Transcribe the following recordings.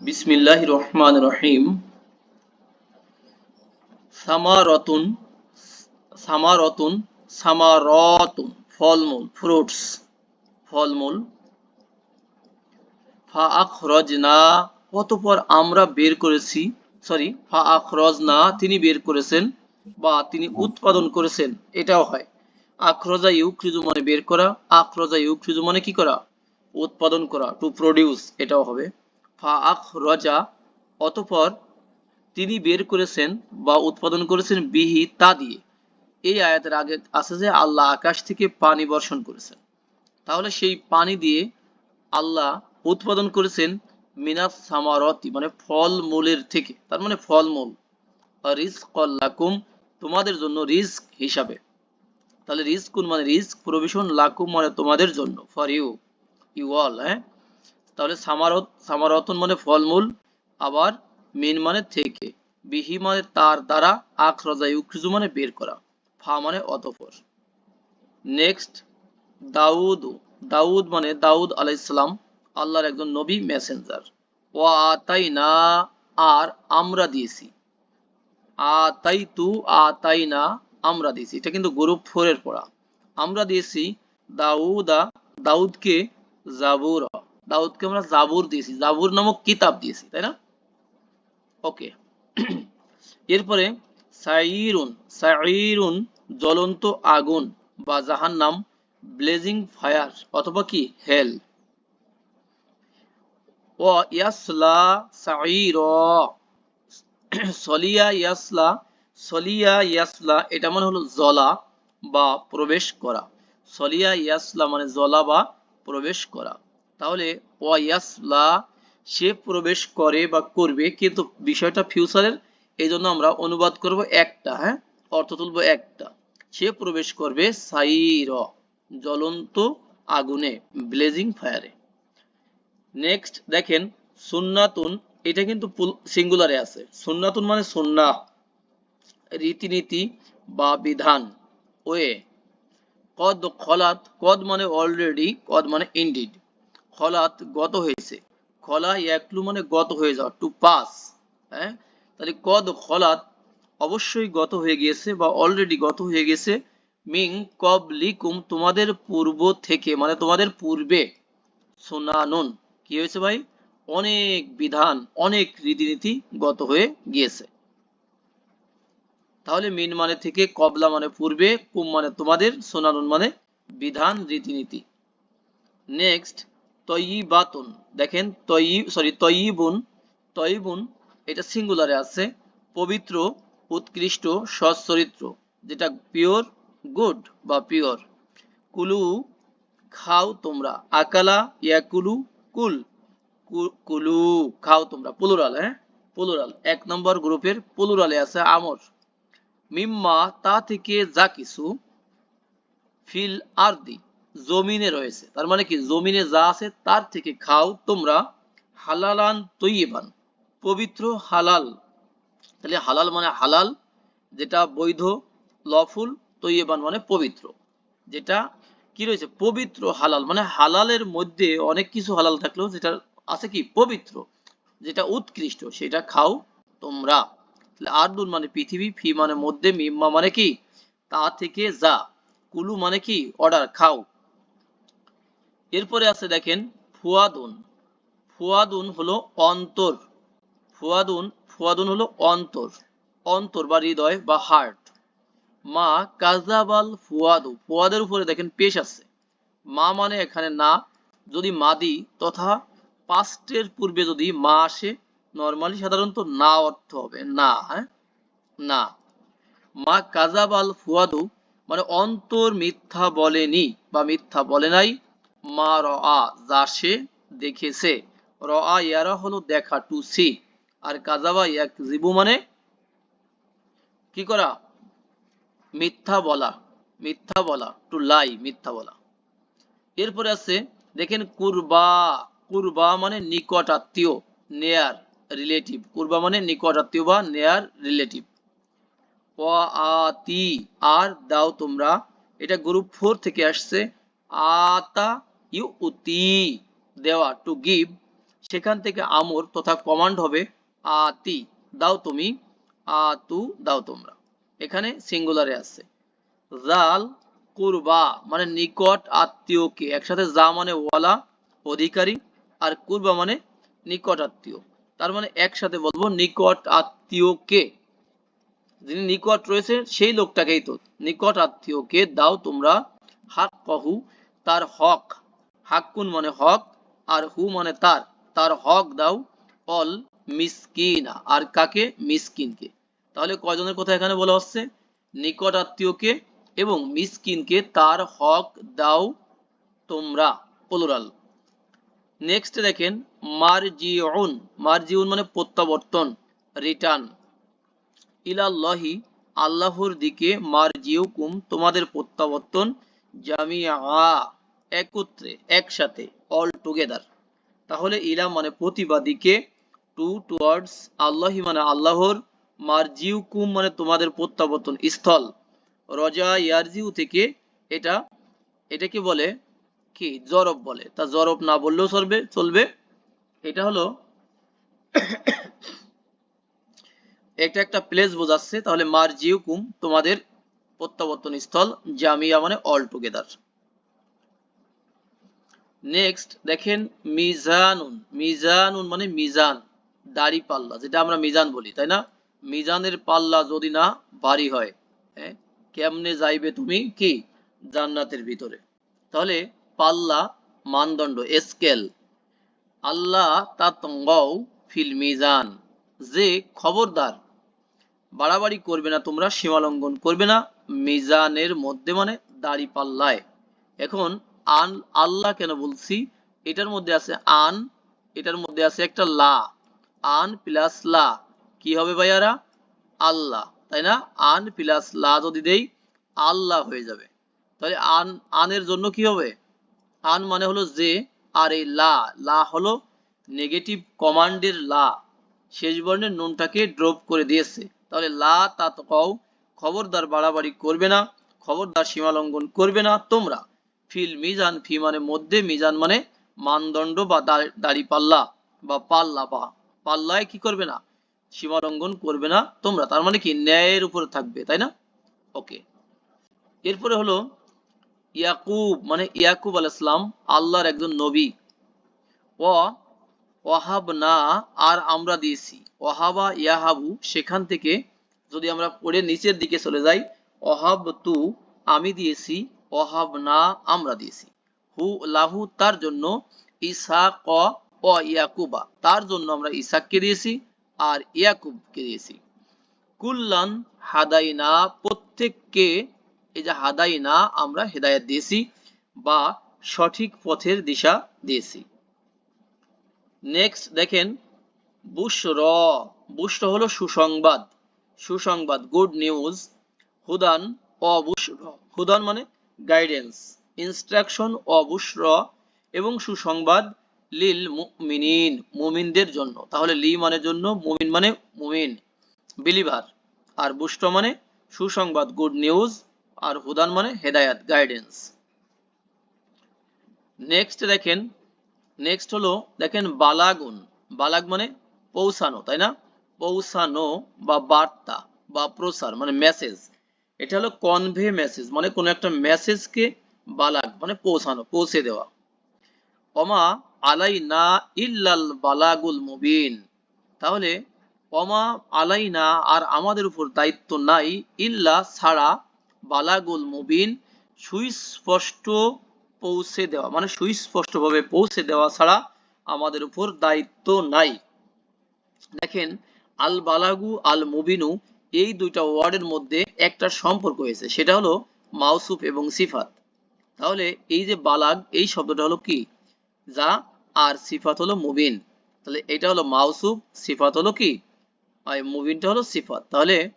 বিসমিল্লাহ রহমান রহিম। সামারতুন সামারতুন সামারতুন, ফলমূল, ফ্রুটস, ফলমূল। ফা আখরজনা অতঃপর আমরা বের করেছি, সরি ফা আখরজনা তিনি বের করেছেন বা তিনি উৎপাদন করেছেন, এটাও হয়। আখরজা ইউক্রিজু মানে বের করা, আখরজা ইউক্রিজু মানে কি করা? উৎপাদন করা টু প্রডিউস এটাও হবে। ফা আখরজা অতঃপর তিনি বের করেছেন বা উৎপাদন করেছেন বিহি তা দিয়ে। এই আয়াতের আগে আছে যে, আল্লাহ আকাশ থেকে পানি বর্ষণ করেছেন। তাহলে সেই পানি দিয়ে আল্লাহ উৎপাদন করেছেন মিনাস সামারতি মানে ফল মূলের থেকে। তার মানে ফল মূল রিস্ক লাকুম, তোমাদের জন্য রিস্ক হিসাবে। তাহলে রিস্কুন মানে রিস্ক প্রভিশন লাকুম মানে তোমাদের জন্য। ফর ইউ ইউ অল হ্যাঁ? তাহলে সামারত সামারতন মানে ফলমূল, আবার মিন মানে থেকে। বিহি মানে তার দ্বারা আখরজা ইউক্রিজু মানে বের করা। ফা মানে অতঃপর। নেক্সট দাউদ। দাউদ মানে দাউদ আলাইসালাম আল্লাহর একজন নবী মেসেঞ্জার ও আতাই না আর আমরা দিয়েছি। আতাই তু আতাই না আমরা দিয়েছি। এটা কিন্তু গ্রুপ ফোরের পড়া। আমরা দিয়েছি দাউদা, দাউদকে জাবুর। দাউদকে আমরা জাবুর দিয়েছি। জাবুর নামক কিতাব দিয়েছি, তাই না? ওকে। এরপরে সাইরুন সাইরুন জ্বলন্ত আগুন বা জাহান্নাম ব্লেজিং ফায়ার অথবা কি? হেল। ও ইয়াসলা সাইর সলিয়া ইয়াসলা সলিয়া ইয়াসলা, এটা মানে হলো জলা বা প্রবেশ করা। সলিয়া ইয়াসলা মানে জলা বা প্রবেশ করা। তাহলে ও ইয়াসলা সে প্রবেশ করে বা করবে, কিন্তু বিষয়টা ফিউচারের এই জন্য আমরা অনুবাদ করব একটা হ্যাঁ? অর্থ তুলব একটা। সে প্রবেশ করবে সাইর, জ্বলন্ত আগুনে ব্লেজিং ফায়ারে নেক্সট দেখেন, সুন্নাতুন, এটা কিন্তু সিঙ্গুলারে আছে। সুন্নাতুন মানে সুন্না, রীতিনীতি বা বিধান। ওয়ে, কদ খলাত, কদ মানে অলরেডি কদ মানে ইন্ডিড খলাত গত হয়েছে। খলা ইয়াকলু মানে গত হয়ে যাওয়া টু পাস হ্যাঁ? তাহলে কদ খলাত অবশ্যই গত হয়ে গিয়েছে বা অলরেডি গত হয়ে গেছে মিং কব লিকুম তোমাদের পূর্ব থেকে মানে তোমাদের পূর্বে, সোনানুন, কি হয়েছে ভাই? অনেক বিধান, অনেক রীতিনীতি গত হয়ে গিয়েছে। তাহলে মিন মানে থেকে কবলা মানে পূর্বে, কুম মানে তোমাদের, সোনানুন মানে বিধান, রীতিনীতি। নেক্সট তয়িবাতুন দেখেন তয়ি সরি তয়িবুন তয়িবুন এটা সিঙ্গুলারে আছে, পবিত্র, উৎকৃষ্ট, সচ্চরিত্র, যেটা পিওর গুড বা পিওর কুলু, খাও তোমরা। আকালা, ইয়াকুলু, কুল। কুলু, খাও তোমরা। পুলুরাল হ্যাঁ? পুলুরাল এক নম্বর গ্রুপের পুলুরালে আছে আমর। মিম্মা, তা থেকে যা কিছু, ফিল আর আরদি। জমিনে রয়েছে। তার মানে কি? জমিনে যা আছে তার থেকে খাও, তোমরা হালালান তৈবান পবিত্র হালাল। তাহলে হালাল মানে হালাল, যেটা বৈধ, লফুল তৈবান মানে পবিত্র। যেটা কি রয়েছে? পবিত্র হালাল। মানে হালালের মধ্যে অনেক কিছু হালাল থাকলেও যেটা আছে কি? পবিত্র। যেটা উৎকৃষ্ট, সেটা খাও তোমরা। আর্দুন মানে পৃথিবী, ফি মানে মধ্যে, মিম্মা মানে কি? তা থেকে যা। কুলু মানে কি? অর্ডার, খাও। এরপরে আছে দেখেন ফুয়াদুন। ফুয়াদুন হলো অন্তর। ফুয়াদুন ফুয়াদুন হলো অন্তর। অন্তর বা হৃদয় বা হার্ট মা কাজাবাল ফুয়াদু। ফুয়াদের উপরে দেখেন পেশ আছে। মা মানে এখানে না, যদি মাদি তথা পাস্টের পূর্বে যদি মা আসে নর্মালি সাধারণত না অর্থ হবে। না হ্যাঁ? না। মা কাজাবাল ফুয়াদু মানে অন্তর মিথ্যা বলেনি বা মিথ্যা বলে নাই। মা র যা সে দেখেছে। র আ ইয়ারা হলো দেখা টু সি আর কাজাবা ইয়াক জিবু মানে কি করা? মিথ্যা বলা। মিথ্যা বলা টু লাই মিথ্যা বলা। এরপরে আছে, দেখেন কুরবা। কুরবা মানে নিকট আত্মীয় নেয়ার রিলেটিভ কুরবা মানে নিকট আত্মীয় বা নেয়ার রিলেটিভ আতি আর দাও তোমরা। এটা গ্রুপ ফোর থেকে আসছে। আতা ইউ উতি দেওয়া টু গিভ সেখান থেকে আমর তথা কমান্ড হবে আতি, দাও তুমি, আতু, দাও তোমরা। এখানে সিঙ্গুলারে আছে। জাল কুরবা মানে নিকট আত্মীয়কে, একসাথে যা মানে ওয়ালা, অধিকারী, আর কুরবা মানে নিকট আত্মীয়। তার মানে একসাথে বলব নিকট আত্মীয়কে। যিনি নিকট রয়েছে, সেই লোকটাকেই তো নিকট আত্মীয়কে দাও তোমরা হাক কহু তার হক। হাক্কুন মানে হক, আর হু মানে তার। তার হক দাও অল মিসকিনা। আর কাকে? মিসকিনকে। তাহলে কয়জনের কথা এখানে বলা হচ্ছে? নিকট আত্মীয়কে এবং মিসকিনকে তার হক দাও তোমরা প্লুরাল নেক্সট দেখেন, মারজিউন। মারজিউন মানে প্রত্যাবর্তন রিটার্ন ইলাল্লাহি, আল্লাহর দিকে মারজিউকুম, তোমাদের প্রত্যাবর্তন জামিয়া একত্রে, একসাথে অল টুগেদার তাহলে ইলা মানে প্রতিবাদীকে টু টুয়ার্ডস আল্লাহি মানে আল্লাহর মারজিউকুম মানে তোমাদের প্রত্যাবর্তন, স্থল। রজা ইয়ারজিউ থেকে এটা, এটাকে বলে কি? জরব বলে। তা জরব না বললেও চলবে চলবে। এটা হলো এটা একটা প্লেস বোঝাচ্ছে। তাহলে মারজিউকুম তোমাদের প্রত্যাবর্তন স্থল, জামিয়া মানে অল টুগেদার নেক্সট দেখেন মিজানুন। মিজানুন মানে মিজান দাড়ি পাল্লা যেটা আমরা মিজান বলি তাই না? মিজানের পাল্লা যদি না ভারী হয় হ্যাঁ, কেমনে যাইবে তুমি? কি? জান্নাতের ভিতরে। তাহলে পাল্লা মানদণ্ড স্কেল আল্লাহ তাতঙ্গও ফিল মিজান। যে খবরদার বাড়াবাড়ি করবে না তোমরা সীমালঙ্ঘন করবে না। মিজানের মধ্যে মানে দাড়ি পাল্লায়। এখন আন, আল্লাহ কেন বলছি? এটার মধ্যে আছে আন, এটার মধ্যে আছে একটা লা। আন প্লাস লা। কি হবে ভাইয়ারা? আল্লাহ। তাই না? আন প্লাস লা যদি দেই, আল্লাহ হয়ে যাবে। তাহলে আন, আনের জন্য কি হবে? আন মানে হলো যে আর এই লা। লা হলো নেগেটিভ কমান্ডের লা। শেষ বর্ণের নুনটাকে ড্রপ করে দিয়েছে। তাহলে লা তাত কও খবরদার বাড়াবাড়ি করবে না, খবরদার সীমা লঙ্ঘন করবে না তোমরা। ফিল মিজান ফি মানে মধ্যে মিজান মানে মানদণ্ড বা দাড়ি পাল্লা বা পাল্লা বা পাল্লায় কি করবে না? সীমা লঙ্ঘন করবে না তোমরা। তার মানে কি? ন্যায়ের উপরে থাকবে, তাই না? ওকে। এরপরে হলো ইয়াকুব মানে ইয়াকুব আল ইসলাম আল্লাহর একজন নবী। ও ওয়াহাব না আর আমরা দিয়েছি। ওয়াহাবা, ইয়াহাবু, সেখান থেকে যদি আমরা পড়ে নিচের দিকে চলে যাই ওহাব তু আমি দিয়েছি ওহাব না আমরা দিয়েছি। হু, লাহু তার জন্য ইসা ক ও ইয়াকুবা তার জন্য আমরা ইসাককে দিয়েছি আর ইয়াকুবকে দিয়েছি। কুল্লান হাদাইনা, প্রত্যেককে এই যে হাদাইনা আমরা হেদায়ত দিয়েছি বা সঠিক পথের দিশা দিয়েছি। নেক্সট দেখেন, বুশর বুশর হলো সুসংবাদ। সুসংবাদ গুড নিউজ হুদান অবুশর হুদান মানে গাইডেন্স ইনস্ট্রাকশন অবুশর এবং সুসংবাদ লিল মুমিনিন মুমিনদের জন্য। তাহলে লি মানে জন্য, মুমিন মানে মুমিন বিলিভার আর বুষ্ট মানে সুসংবাদ গুড নিউজ আর হুদান মানে হেদায়াত গাইডেন্স নেক্সট দেখেন নেক্সট হলো, দেখেন বালাগুন। বালাগ মানে পৌঁছানো, তাই না? পৌঁছানো বা বার্তা বা প্রসার মানে মেসেজ এটা হলো কনভে মেসেজ মানে কোনো একটা মেসেজকে বালাগ মানে পৌঁছানো, পৌঁছে দেওয়া। অমা আলাই না ইল্লাল বালাগুল মুবিন। তাহলে অমা আলাই না আর আমাদের উপর দায়িত্ব নাই ইল্লা ছাড়া বালাগুল মুবিন সুস্পষ্ট পৌঁছে দেওয়া মানে সুস্পষ্টভাবে পৌঁছে দেওয়া ছাড়া আমাদের উপর দায়িত্ব নাই। দেখেন, আল বালাগু আল মুবিনু এই দুইটা ওয়ার্ডের মধ্যে একটা সম্পর্ক হয়েছে, সেটা হলো মাউসুফ এবং সিফাত। তাহলে এই যে বালাগ, এই শব্দটা হলো কি? যা আর সিফাত হলো মুবিন। তাহলে এটা হলো মাউসুফ, সিফাত হলো কি? আর মুবিনটা হলো সিফাত। তাহলে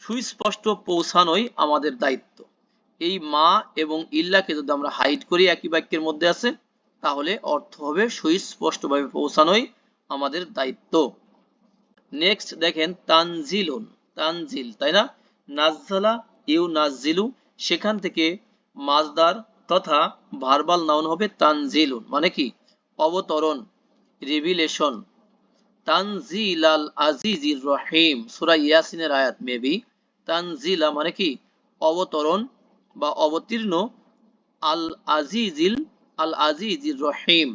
সুস্পষ্ট পৌঁছানোই আমাদের দায়িত্ব। এই মা এবং ইল্লাকে যদি আমরা হাইড করি একই বাক্যের মধ্যে আছে, তাহলে অর্থ হবে সুস্পষ্টভাবে পৌঁছানোই আমাদের দায়িত্ব। নেক্সট দেখেন তানজিলুন। তানজিল, তাই না? নাজ্জালা ইউ নাজিলু সেখান থেকে মাজদার তথা ভার্বাল নাউন হবে তানজিলুন মানে কি? অবতরণ রিভিলেশন তানজিল আল আজিজির রহিম, সূরা ইয়াসিনের আয়াত মেবি তানজিলা মানে কি? অবতরণ বা অবতীর্ণ আল আজিজিল, আল আজিজির রহিম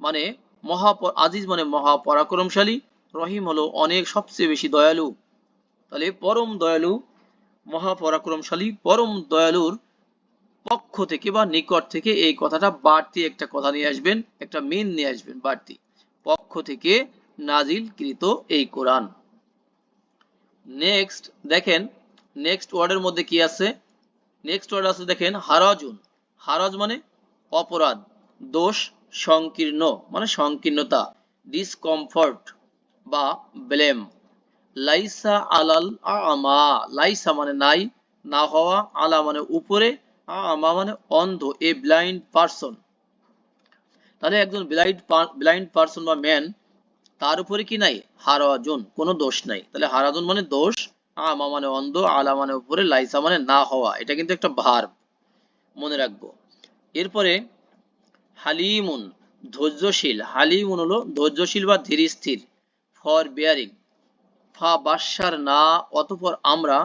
মানে মহা আজিজ মানে মহা পরাক্রমশালী রহিম হলো অনেক সবচেয়ে বেশি দয়ালু। তাহলে পরম দয়ালু মহা পরাক্রমশালী পরম দয়ালুর পক্ষ থেকে বা নিকট থেকে এই কথাটা বাড়তি একটা কথা নিয়ে আসবেন, একটা মেন নিয়ে আসবেন বাড়তি। পক্ষ থেকে নাজিলকৃত এই কোরআন। নেক্সট দেখেন নেক্সট ওয়ার্ডের মধ্যে কি আছে? নেক্সট ওয়ার্ড আছে দেখেন, হারাজুন। হারাজ মানে অপরাধ, দোষ, সংকীর্ণ মানে সংকীর্ণতা ডিসকমফর্ট বা ব্লেম লাইসা আলাল আমা। লাইসা মানে নাই, না হওয়া। আলা মানে উপরে, আমা মানে অন্ধ, এ ব্লাইন্ড পারসন তাহলে একজন ব্লাইন্ড ব্লাইন্ড পারসন বা ম্যান তার উপরে কি নাই? হারাজন, কোনো দোষ নাই। তাহলে হারাজন মানে দোষ, আমা মানে অন্ধ, আলা মানে উপরে, লাইসা মানে না হওয়া। এটা কিন্তু একটা ভার মনে রাখব। এরপরে, হালিমুন, ধৈর্যশীল। হালিমুন হলো ধৈর্যশীল বা ধীর স্থির ফর বেয়ারিং ফা বাসার না, অতপর আমরা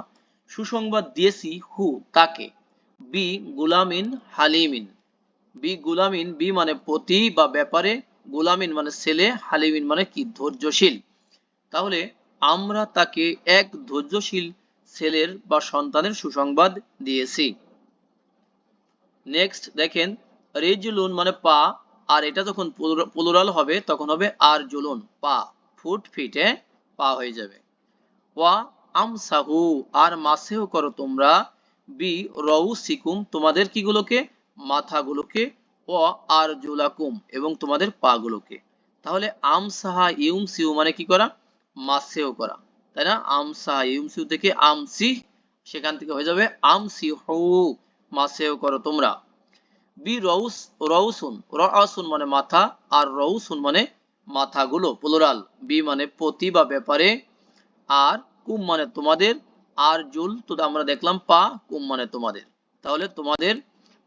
সুসংবাদ দিয়েছি হু, তাকে। বি, গুলামিন হালিমিন। বি, গুলামিন, বি মানে পতি বা ব্যাপারে, গুলামিন মানে ছেলে, হালিমিন মানে কি, ধৈর্যশীল। তাহলে আমরা তাকে এক ধৈর্যশীল ছেলের বা সন্তানের সুসংবাদ দিয়েছি। নেক্সট দেখেন, রেজুলুন মানে পা, আর এটা যখন প্লুরাল হবে, তখন হবে আর জুলুন পা, ফুট ফিটে পা হয়ে যাবে। ওয়া আমসাহু, আর মাসেও করো তোমরা। বি রউ সিকুম তোমাদের কিগুলোকে মাথাগুলোকে। ও আর জুলাকুম এবং তোমাদের পাগুলোকে। তাহলে আমসাহা ইউম সিউ মানে কি করা? মাসেও করা। তাই না? আমসাহা ইউম সিউ থেকে আমসি সেখান থেকে হয়ে যাবে আমসি হু মাসেও করো তোমরা। বি রউস, রউসুন রউসুন মানে মাথা, আর রউসুন মানে মাথাগুলো প্লুরাল বি মানে পতি বা ব্যাপারে, আর কুম মানে তোমাদের, আর জুল তো আমরা দেখলাম পা, কুম মানে তোমাদের। তাহলে তোমাদের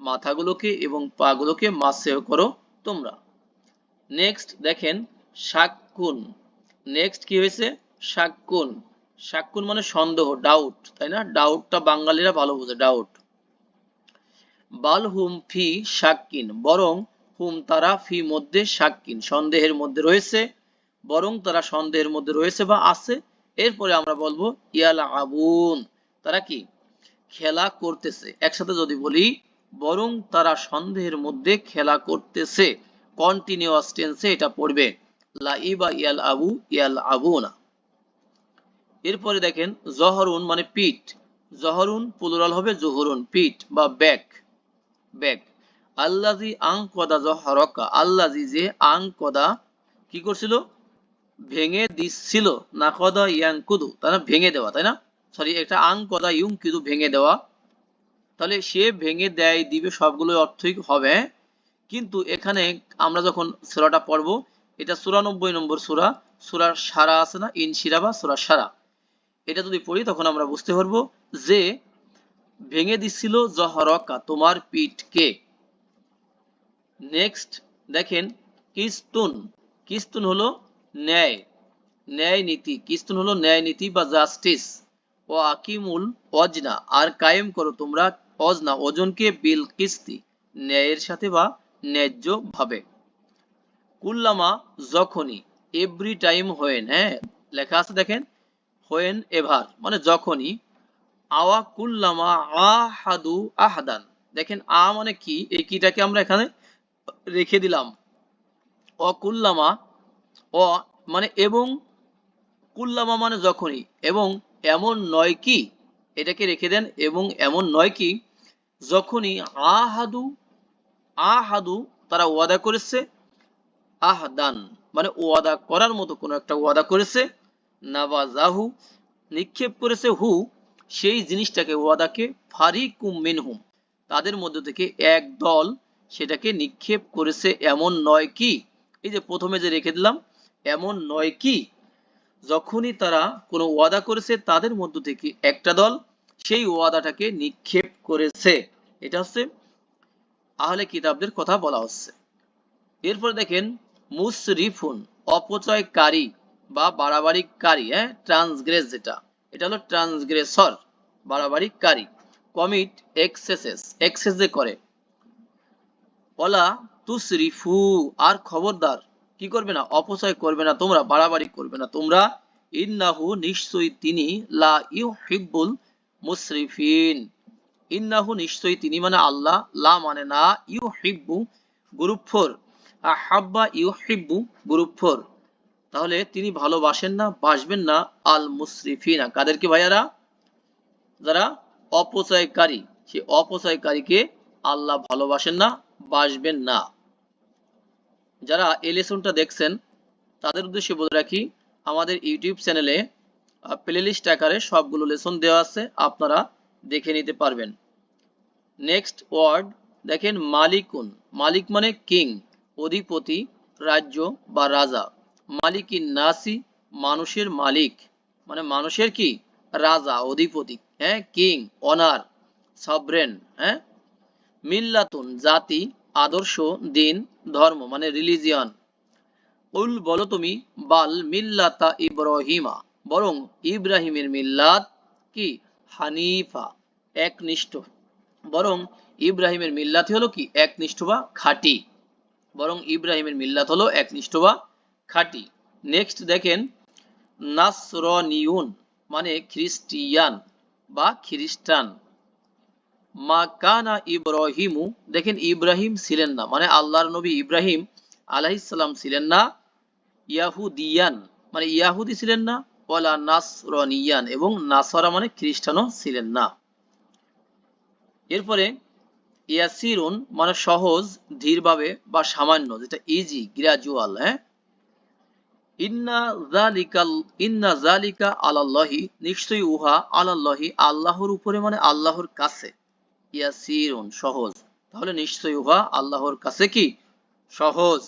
মাথাগুলোকে এবং পাগুলোকে মাসেও করো তোমরা। নেক্সট দেখেন শাকুন নেক্সট কি হয়েছে? শাকুন শাকুন মানে সন্দেহ ডাউট তাই না? ডাউটটা বাঙালিরা ভালো বোঝে ডাউট বাল হুম ফি শাক্কিন বরং হুম তারা ফি মধ্যে শাক্কিন সন্দেহের মধ্যে রয়েছে, বরং তারা সন্দেহের মধ্যে রয়েছে বা আছে। এরপরে আমরা বলব ইয়ালা আবুন তারা কি? খেলা করতেছে। একসাথে যদি বলি, বরং তারা সন্দেহের মধ্যে খেলা করতেছে কন্টিনিউয়াস টেন্সে এটা পড়বে, লাইবা ইয়াল আবু ইয়াল আবু না এরপরে দেখেন, জহরুন মানে পিঠ, জহরুন প্লুরাল হবে জহুরুন, পিঠ বা ব্যাক ব্যাক আল্লাজি আং কদা জহরকা আল্লাজি যে আং কদা কি করছিল? ভেঙে দিচ্ছিল না কদা ইয়াং কুদু তাই না ভেঙে দেওয়া, তাই না? সরি একটা আং কদা ইউং কিদু ভেঙে দেওয়া। তাহলে সে ভেঙে দেয়, দিবে সবগুলো অর্থই হবে। কিন্তু এখানে আমরা যখন সুরাটা পড়ব, এটা চুরানব্বই নম্বর সুরা সুরার সারা আছে না? ইনশিরা বা সুরা সারা। এটা যদি পড়ি, তখন আমরা বুঝতে পারব যে ভেঙে দিচ্ছিল জহরকা তোমার পিঠকে। নেক্সট দেখেন, কিস্তুন। কিস্তুন হলো ন্যায়। ন্যায় নীতি। কিস্তুন হলো ন্যায় নীতি বা জাস্টিস ও আকিমুল অজনা। আর কায়েম করো তোমরা অজনা, ওজনকে বিল কিস্তি। ন্যায়ের সাথে বা ন্যায্য ভাবে। কুল্লামা যখনই এভরি টাইম হোয়েন হ্যাঁ? লেখা আছে দেখেন, হোয়েন এভার মানে যখনই আওয়া কুল্লামা আহাদু আহাদান। দেখেন, আ মানে কি? এই কিটাকে আমরা এখানে রেখে দিলাম। অ কুল্লামা অ মানে এবং, কুল্লামা মানে যখনই, এবং এমন নয় কি? এটাকে রেখে দেন, এবং এমন নয় কি? যখনই আহাদু আহাদু তারা ওয়াদা করেছে, আহদান মানে ওয়াদা করার মতো কোনো একটা ওয়াদা করেছে, নাবাজাহু, নিক্ষেপ করেছে হু, সেই জিনিসটাকে ওয়াদাকে ফারিকুম মিনহুম, তাদের মধ্যে থেকে এক দল সেটাকে নিক্ষেপ করেছে এমন নয় কি? এই যে প্রথমে যে রেখে দিলাম, এমন নয় কি? যখনই তারা কোনো ওয়াদা করেছে তাদের মধ্য থেকে একটা দল সেই ওয়াদাটাকে নিক্ষেপ করেছে। এটা হচ্ছে আহলে কিতাবদের কথা বলা হচ্ছে। এরপর দেখেন মুসরিফুন অপচয়কারী বা বাড়াবাড়িকারী হ্যাঁ ট্রান্সগ্রেস যেটা, এটা হলো ট্রান্সগ্রেসর, বাড়াবাড়িকারী, কমিট এক্সেসেস, এক্সেস যে করে ওলা তুসরিফু আর খবরদার কি করবে না? অপচয় করবে না তোমরা, বাড়াবাড়ি করবে না তোমরা। ইন্নাহু নিশ্চয়ই তিনি, লা ইউহিব্বুল মুসরিফিন। ইন্নাহু নিশ্চয়ই তিনি মানে আল্লাহ, লা মানে না, ইউহিব্বু গ্রুপ ফোর। আহাব্বা ইউহিব্বু গ্রুপ ফোর। তাহলে তিনি ভালোবাসেন না, বাসবেন না আল মুসরিফিনা। কাদেরকে ভাইয়ারা? যারা অপচয়কারী, সে অপচয়কারীকে আল্লাহ ভালোবাসেন না বাসবেন না। যারা এই লেসনটা দেখছেন, তাদের উদ্দেশ্যে বলে রাখি, আমাদের ইউটিউব চ্যানেলে প্লেলিস্ট আকারে সবগুলো লেসন দেওয়া আছে, আপনারা দেখে নিতে পারবেন। নেক্সট ওয়ার্ড দেখেন মালিকুন। মালিক মানে কিং অধিপতি, রাজ্য বা রাজা। মালিকিন নাসি, মানুষের মালিক। মানে মানুষের কি? রাজা, অধিপতি। হ্যাঁ কিং অনার সবরেন হ্যাঁ মিল্লাতুন, জাতি, আদর্শ, দিন, ধর্ম মানে রিলিজিয়ন উল বলো তুমি, বাল মিল্লাতা ইব্রাহিমা, বরং ইব্রাহিমের মিল্লাত কি? হানিফা, একনিষ্ঠ। বরং ইব্রাহিমের মিল্লাত হলো কি? একনিষ্ঠ বা খাঁটি। বরং ইব্রাহিমের মিল্লাত হলো একনিষ্ঠ বা খাঁটি। নেক্সট দেখেন নাসরনিউন মানে খ্রিস্টিয়ান বা খ্রিস্টান। মাকানা ইব্রাহিমু, দেখেন ইব্রাহিম ছিলেন না মানে আল্লাহর নবী ইব্রাহিম আলাইসাল্লাম ছিলেন না, ইয়াহুদিয়ান মানে ইয়াহুদি ছিলেন না, ওয়ালা নাসরনিয়ান, এবং নাসরা মানে খ্রিস্টানও ছিলেন না। এরপরে ইয়াসিরুন মানে সহজ, ধীরভাবে বা সামান্য, যেটা ইজি গ্রাজুয়াল হ্যাঁ? ইন্না জালিকাল ইন্না জালিকা আলাল্লাহি, নিশ্চয়ই উহা আলাল্লাহি, আল্লাহর উপরে মানে আল্লাহর কাছে। ইয়াসিরুন সহজ। তাহলে নিশ্চয়ই উহা আল্লাহর কাছে কি? সহজ।